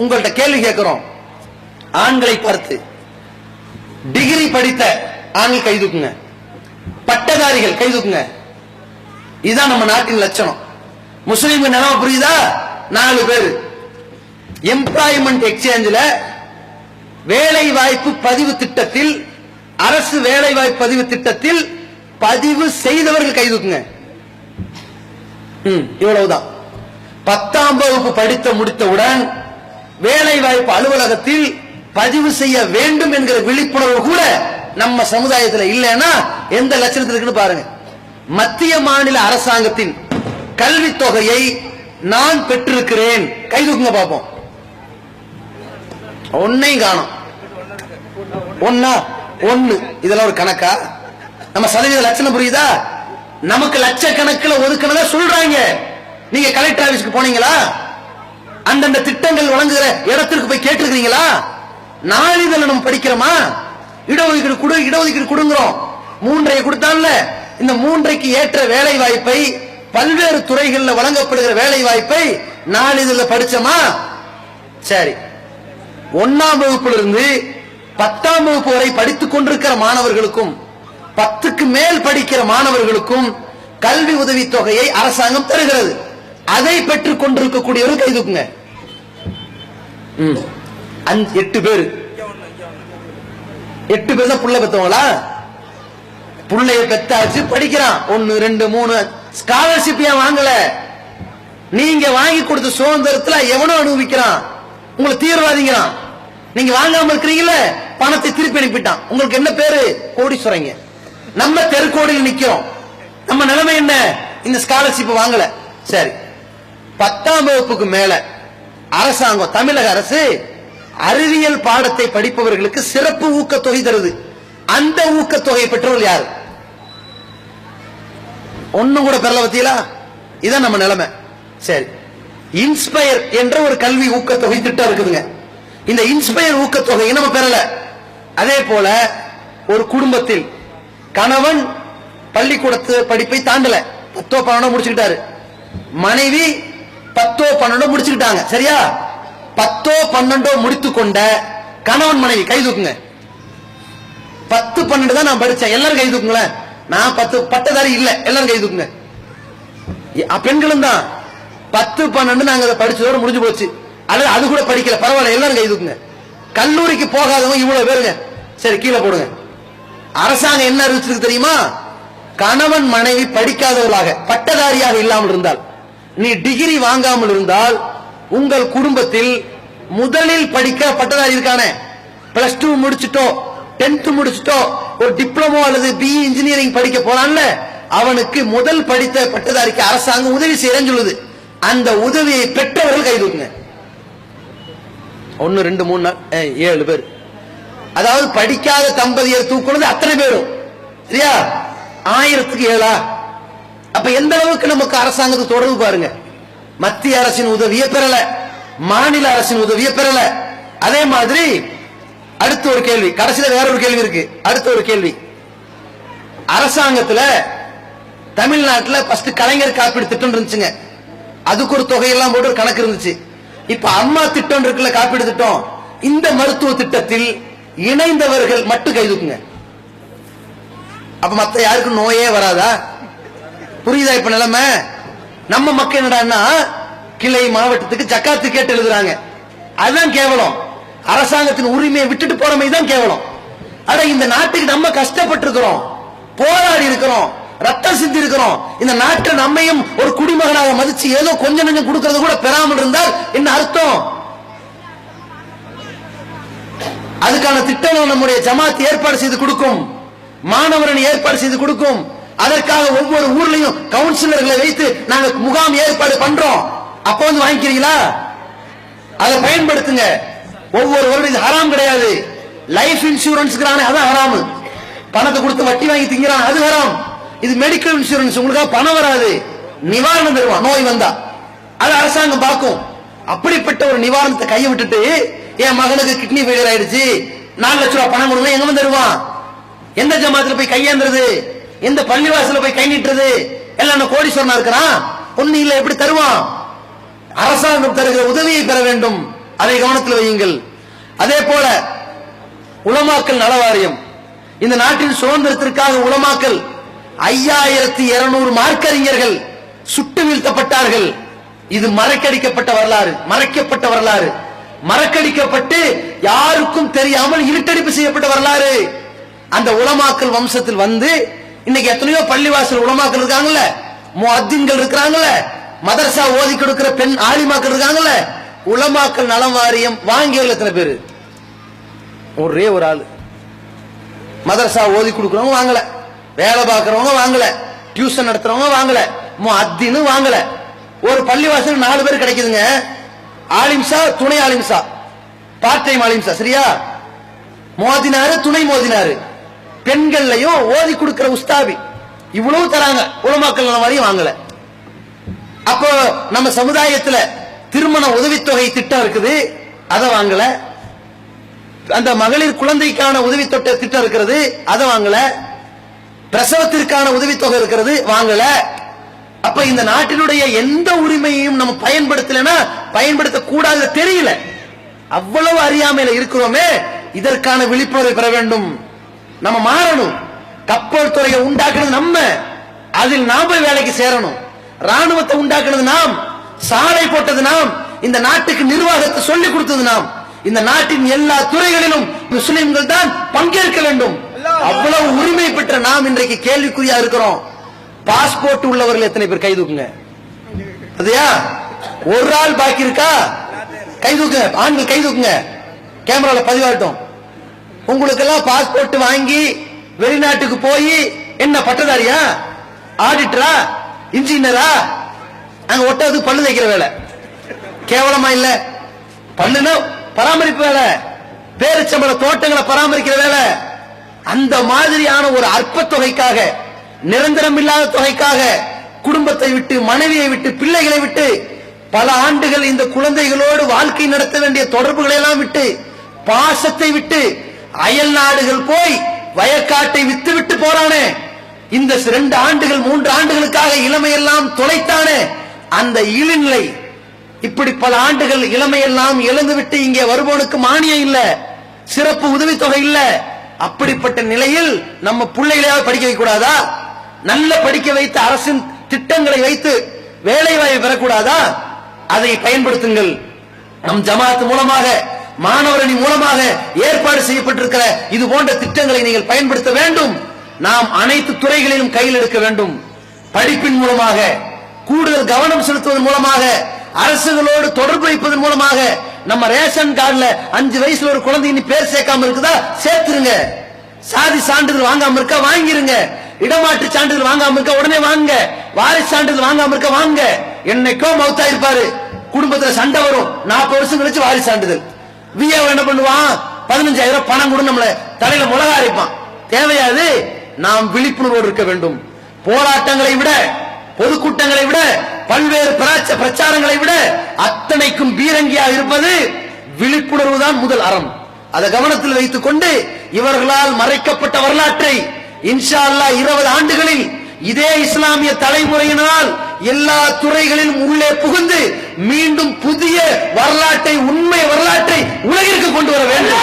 உங்கள்ட்ட கேள்வி கேட்கிறோம். ஆண்களை பார்த்து டிகிரி படித்த ஆண்கள் கை தூக்குங்க. பட்டதாரிகள் கைதுக்குங்க இதுதான் நம்ம நாட்டின் லட்சணம். முஸ்லீம் நிலம புரியுதா? நாலு பேர். எம்ப்ளாய்மெண்ட் எக்ஸ்சேஞ்சில் வேலை வாய்ப்பு பதிவு திட்டத்தில் அரசு வேலை வாய்ப்பு பதிவு திட்டத்தில் பதிவு செய்தவர்கள் கைதுக்குங்க இவ்வளவுதான். பத்தாம் வகுப்பு படித்த முடித்தவுடன் வேலை வாய்ப்பு அலுவலகத்தில் பதிவு செய்ய வேண்டும் என்கிற விழிப்புணர்வு கூட நம்ம சமுதாயத்தில் இல்லைன்னா எந்த லட்சணத்தில் இருக்குன்னு பாருங்க. மத்திய மாநில அரசாங்கத்தின் கல்வித் தொகையை நான் பெற்றிருக்கிறேன். கை தூக்குங்க பார்ப்போம் ஒன்னையும் காணும். ஒன்னா? ஒன்னு. இதெல்லாம் ஒரு கணக்கா? நம்ம சதவீத லட்சணம் புரியுதா? நமக்கு லட்சக்கணக்கில் ஒதுக்கினதா சொல்றாங்க. நீங்க கலெக்டர் ஆபீஸ்க்கு போனீங்களா? அந்தந்த திட்டங்கள் வழங்குகிற இடத்திற்கு போய் கேட்டிருக்கிறீங்களா? நாளிதழ் நம்ம படிக்கிறோமா? இடஒதுக்கீடு கொடு இடஒதுக்கீடு கொடுங்கிறோம். மூன்றை கொடுத்தான்ல இந்த மூன்றைக்கு ஏற்ற வேலை வாய்ப்பை பல்வேறு துறைகளில் வழங்கப்படுகிற வேலை வாய்ப்பை நாளிதழில் படிச்சோமா? சரி. ஒன்னாம் வகுப்பிலிருந்து பத்தாம் வகுப்பு வரை படித்துக் கொண்டிருக்கிற மாணவர்களுக்கும் பத்துக்கு மேல் படிக்கிற மாணவர்களுக்கும் கல்வி உதவித் தொகையை அரசாங்கம் தருகிறது. அதை பெற்றுக் கொண்டிருக்கக்கூடியவர்கள் கைதுக்குங்க. எட்டு பேர். எட்டு பேர் தான் புள்ள பெத்தவங்களா? புள்ளைய பெத்தாச்சு படிக்கிறான். ஒன்னு ரெண்டு மூணு. ஸ்காலர்ஷிப் ஏன் வாங்கல? நீங்க வாங்கி கொடுத்த சுதந்திரத்துல எவனோ அனுபவிக்கிறான்? உங்களை தீவிரவாதிங்கிறான் நீங்க வாங்காம இருக்கிறீங்கல்ல? பணத்தை திருப்பி அனுப்பிட்டான். உங்களுக்கு என்ன பேரு? கோடீஸ்வரங்க. நம்ம தெருக்கோடியில் நிக்கிறோம். நம்ம நிலைமை என்ன? இந்த ஸ்காலர்ஷிப் வாங்கல. சரி. பத்தாம் வகுப்புக்கு மேல. அரசாங்கம் தமிழக அரசு அறிவியல் பாடத்தை படிப்பவர்களுக்கு சிறப்பு ஊக்கத்தொகை தருது. அந்த ஊக்கத்தொகை பெற்றவர்கள் யாரு? ஒன்னும் கூட பெறல பத்தியலா? இதான் நம்ம நிலைமை. சரி. இன்ஸ்பயர் என்ற ஒரு கல்வி ஊக்கத்தொகை திட்டம் இருக்குதுங்க. இந்த இன்ஸ்பயர் ஊக்கத்தொகையை நம்ம பெறல. அதே போல ஒரு குடும்பத்தில் கணவன் பள்ளிக்கூடத்து படிப்பை தாண்டல. பத்தோ பன்னெண்டோ முடிச்சுக்கிட்டாரு. மனைவி பத்தோ பன்னெண்டோ முடிச்சுக்கிட்டாங்க. சரியா? பத்தோ பன்னெண்டோ முடித்து கொண்ட கணவன் மனைவி கை தூக்குங்க. பத்து பன்னெண்டு தான் நான் படிச்சேன். எல்லாரும் கை தூக்குங்களேன். நான் பத்து பட்டதாரி இல்ல. எல்லாரும் கை தூக்குங்க. பெண்களும் தான். பத்து பன்னெண்டு நாங்க அதை படிச்சதோட முடிஞ்சு போச்சு. அல்லது அது கூட படிக்கல. பரவாயில்ல எல்லாரும் கை தூக்குங்க. கல்லூரிக்கு போகாதவங்க இவ்வளவு பேருங்க. சரி கீழே போடுங்க. அரசாங்கம் என்ன அறிவிச்சிருக்கு தெரியுமா? கணவன் மனைவி படிக்காதவர்களாக பட்டதாரியாக இல்லாமல் இருந்தால். நீ டிகிரி வாங்காமல் இருந்தால் உங்கள் குடும்பத்தில் முதலில் படிக்க பட்டதாரி இருக்கானே பிளஸ் டூ முடிச்சுட்டோ டென்த் முடிச்சுட்டோ ஒரு டிப்ளமோ அல்லது பிஇ இன்ஜினியரிங் படிக்க போறான்ல அவனுக்கு முதல் படித்த பட்டதாரிக்கு அரசாங்கம் உதவி செய்யறேன்னு சொல்லுது. அந்த உதவியை பெற்றவர்கள் கை தூக்குங்க. ஒன்னு ரெண்டு மூணு நாள் ஏழு பேர். அதாவது படிக்காத தம்பதியர் தூக்குனது அத்தனை பேரும். சரியா? ஆயிரத்துக்கு ஏழா? அப்ப எந்த அளவுக்கு நமக்கு அரசாங்கத்தை தொடர்பு பாருங்க. மத்திய அரசின் உதவியை பெறல மாநில அரசின் உதவியை பெறல. அதே மாதிரி அடுத்த ஒரு கேள்வி கடைசியில வேற ஒரு கேள்வி இருக்கு. அடுத்த ஒரு கேள்வி. அரசாங்கத்துல தமிழ்நாட்டுல ஃபர்ஸ்ட் கலைஞர் காப்பீடு திட்டம் இருந்துச்சுங்க. அதுக்கு ஒரு தொகையெல்லாம் போட்டு ஒரு கணக்கு இருந்துச்சு. இப்ப அம்மா திட்டம் இருக்குல்ல காப்பீடு திட்டம். இந்த மருத்துவ திட்டத்தில் இணைந்தவர்கள் மட்டும் கைதுக்குங்க அப்ப மத்த யாருக்கும் நோயே வராதா? புரியுதா இப்ப நிலைமை? நம்ம மக்கள் என்னடான்னா கிளை மாவட்டத்துக்கு ஜக்காத்து கேட்டு எழுதுறாங்க. அதுதான் கேவலம். அரசாங்கத்தின் உரிமையை விட்டுட்டு போறமை தான் கேவலம். அட இந்த நாட்டுக்கு நம்ம கஷ்டப்பட்டு இருக்கிறோம் போராடி இருக்கிறோம். ரத்தம் சிந்தி இருக்கிறோம். இந்த நாட்டை நம்மையும் ஒரு குடிமகனாக மதிச்சு ஏதோ கொஞ்சம் கொஞ்சம் கொடுக்கறது கூட பெறாமல் இருந்தால் என்ன அர்த்தம்? அதுக்கான திட்டம் நம்முடைய ஜமாத் ஏற்பாடு செய்து கொடுக்கும். மாணவரணி ஏற்பாடு செய்து கொடுக்கும். அதற்காக ஒவ்வொரு ஊர்லயும் கவுன்சிலர்களை வைத்து நாங்க முகாம் ஏற்பாடு பண்றோம். அப்ப வந்து வாங்கிக்கிறீங்களா? அதை பயன்படுத்துங்க. ஒவ்வொரு வருடம் இது ஹராம் கிடையாது. லைஃப் இன்சூரன்ஸ் அதான் ஹராம். பணத்தை கொடுத்து வட்டி வாங்கி திங்கிறான் அது ஹராம். இது மெடிக்கல் இன்சூரன்ஸ் உங்களுக்காக பணம் வராது. நிவாரணம் தருவான் நோய் வந்தா. அது அரசாங்கம் பார்க்கும். அப்படிப்பட்ட ஒரு நிவாரணத்தை கையை விட்டுட்டு என் மகனுக்கு கிட்னி ஃபெயிலியர் ஆயிடுச்சு. நாலு லட்ச ரூபாய் பணம் கொடுங்க எங்க வந்து தருவான்? எந்த ஜமாத்துல போய் கையேந்துறது? எந்த பள்ளிவாசல போய் கை நீட்டுறது? எல்லாம் என்ன கோடீஸ்வரனா இருக்கிறான்? ஒண்ணு இல்ல எப்படி தருவான்? அரசாங்கம் தருகிற உதவியை பெற வேண்டும். அதை கவனத்தில் வையுங்கள். அதே போல உளமாக்கல் நலவாரியம். இந்த நாட்டின் சுதந்திரத்திற்காக உலமாக்கல் ஐயாயிரத்தி இருநூறு மார்க்கறிஞர்கள் சுட்டு வீழ்த்தப்பட்டார்கள். இது மறைக்கடிக்கப்பட்ட வரலாறு. மறைக்கப்பட்ட வரலாறு. மறக்கடிக்கப்பட்டு யாருக்கும் தெரியாமல் இருட்டடிப்பு செய்யப்பட்ட வரலாறு. அந்த உளமாக்கல் வம்சத்தில் வந்து இன்னைக்கு எத்தனையோ பள்ளிவாசல் உளமாக்கள் இருக்காங்கல்ல? முஅத்தின்கள் இருக்கிறாங்கல்ல? மதரசா ஓதி கொடுக்கிற பெண் ஆலிமாக்கள் இருக்காங்கல்ல? உளமாக்கள் நலம் வாரியம் வாங்கியவர்கள் எத்தனை பேரு? ஒரே ஒரு ஆள். மதரசா ஓதி கொடுக்கறவங்க வாங்கல. வேலை பார்க்கறவங்க வாங்கல. டியூஷன் நடத்துறவங்க வாங்கல. முஅத்தின்னு வாங்கல. ஒரு பள்ளிவாசல் நாலு பேர் கிடைக்குதுங்க. ஆலிம்சா துணை ஆலிம்சா. பார்ட் டைம் ஆலிம்சா சரியா? மோதினாரு துணை மோதினாரு பெண்கள்லையும் ஓதி கொடுக்கிற உஸ்தாபி இவ்வளவு தராங்க. உலமாக்கல் நல வாங்கல. அப்போ நம்ம சமுதாயத்துல திருமண உதவித்தொகை திட்டம் இருக்குது. அதை வாங்கல. அந்த மகளிர் குழந்தைக்கான உதவி தொட்ட திட்டம் இருக்கிறது. அதை வாங்கல. பிரசவத்திற்கான உதவித்தொகை இருக்கிறது. வாங்கல. அப்ப இந்த நாட்டினுடைய எந்த உரிமையையும் நம்ம பயன்படுத்தலைன்னா பயன்படுத்த கூடாது தெரியல. அவ்வளவு அறியாமையில இருக்கிறோமே. இதற்கான விழிப்புணர்வை பெற வேண்டும். நம்ம கப்பல் துறையை உண்டாக்குறது நம்ம. அதில் நாம போய் வேலைக்கு சேரணும். ராணுவத்தை உண்டாக்குனது நாம். சாலை போட்டது நாம். இந்த நாட்டுக்கு நிர்வாகத்தை சொல்லிக் கொடுத்தது நாம். இந்த நாட்டின் எல்லா துறைகளிலும் முஸ்லிம்கள் தான் பங்கேற்க வேண்டும். அவ்வளவு உரிமை பெற்ற நாம் இன்றைக்கு கேள்விக்குறியா இருக்கிறோம். பாஸ்போர்ட் உள்ளவர்கள் எத்தனை பேர் கைதுக்குங்க அதையா? ஒரு ஆள் பாக்கி இருக்கா? கைதூக்குங்க ஆண்கள் கைதுக்குங்க கேமரால பதிவாகட்டும். உங்களுக்கெல்லாம் பாஸ்போர்ட் வாங்கி வெளிநாட்டுக்கு போய் என்ன பட்டதாரியா? ஆடிட்டரா இன்ஜினியரா அங்க ஒட்டாவது பல்லு தைக்கிற வேலை. கேவலமா இல்ல. பல்லுனா பராமரிப்பு வேலை. பேரிச்சம்பள தோட்டங்களை பராமரிக்கிற வேலை. அந்த மாதிரியான ஒரு அற்ப தொகைக்காக நிரந்தரம் இல்லாத தொகைக்காக குடும்பத்தை விட்டு மனைவியை விட்டு பிள்ளைகளை விட்டு பல ஆண்டுகள் இந்த குழந்தைகளோடு வாழ்க்கை நடத்த வேண்டிய தொடர்புகளை எல்லாம் விட்டு பாசத்தை விட்டு அயல் நாடுகள் போய் வயக்காட்டை வித்து விட்டு போறானே. இந்த ரெண்டு ஆண்டுகள் மூன்று ஆண்டுகளுக்காக இளமையெல்லாம் தொலைத்தானே. அந்த இழிநிலை இப்படி பல ஆண்டுகள் இளமையெல்லாம் இழந்துவிட்டு இங்கே வருபவனுக்கு மானியம் இல்ல சிறப்பு உதவித்தொகை இல்ல. அப்படிப்பட்ட நிலையில் நம்ம பிள்ளைகளையாவது படிக்க வைக்க கூடாதா நல்ல படிக்க வைத்து அரசின் திட்டங்களை வைத்து வேலை வாய்ப்பு பெறக்கூடாதா? அதை பயன்படுத்துங்கள். நம் ஜமாத் மூலமாக மாணவரணி மூலமாக ஏற்பாடு செய்யப்பட்டிருக்கிற இது போன்ற திட்டங்களை நீங்கள் பயன்படுத்த வேண்டும். நாம் அனைத்து துறைகளிலும் கையில் எடுக்க வேண்டும். படிப்பின் மூலமாக கூடுதல் கவனம் செலுத்துவதன் மூலமாக அரசுகளோடு தொடர்பு வைப்பதன் மூலமாக நம்ம ரேஷன் கார்டுல அஞ்சு வயசுல ஒரு குழந்தைக்கு பேர் சேர்க்காம இருக்குதா? சேர்த்துருங்க. சாதி சான்றிதழ் வாங்காம இருக்கா? வாங்கிருங்க. இடமாற்று சான்றிதழ் வாங்காம இருக்கா? உடனே வாங்க. வாரிசு சான்றிதழ் வாங்காம இருக்கா? வாங்க. என்னைக்கோ மௌத்தா இருப்பாரு குடும்பத்துல சண்டை வரும். நாற்பது வருஷம் கழிச்சு வாரிசு சான்றிதழ். விஏ என்ன பண்ணுவான்? பதினஞ்சாயிரம் பணம் கூட நம்மள. தலையில மிளகா அரைப்பான். தேவையாது நாம் விழிப்புணர்வோடு இருக்க வேண்டும். போராட்டங்களை விட பொதுக்கூட்டங்களை விட பல்வேறு பிராச்ச பிரச்சாரங்களை விட அத்தனைக்கும் பீரங்கியாக இருப்பது விழிப்புணர்வு தான் முதல் அறம். அதை கவனத்தில் வைத்துக் கொண்டு இவர்களால் மறைக்கப்பட்ட வரலாற்றை இன்ஷா அல்லாஹ் இருபது ஆண்டுகளில் இதே இஸ்லாமிய தலைமுறையினால் எல்லா துறைகளிலும் உள்ளே புகுந்து மீண்டும் புதிய வரலாற்றை உண்மை வரலாற்றை உலகிற்கு கொண்டு வர வேண்டும்.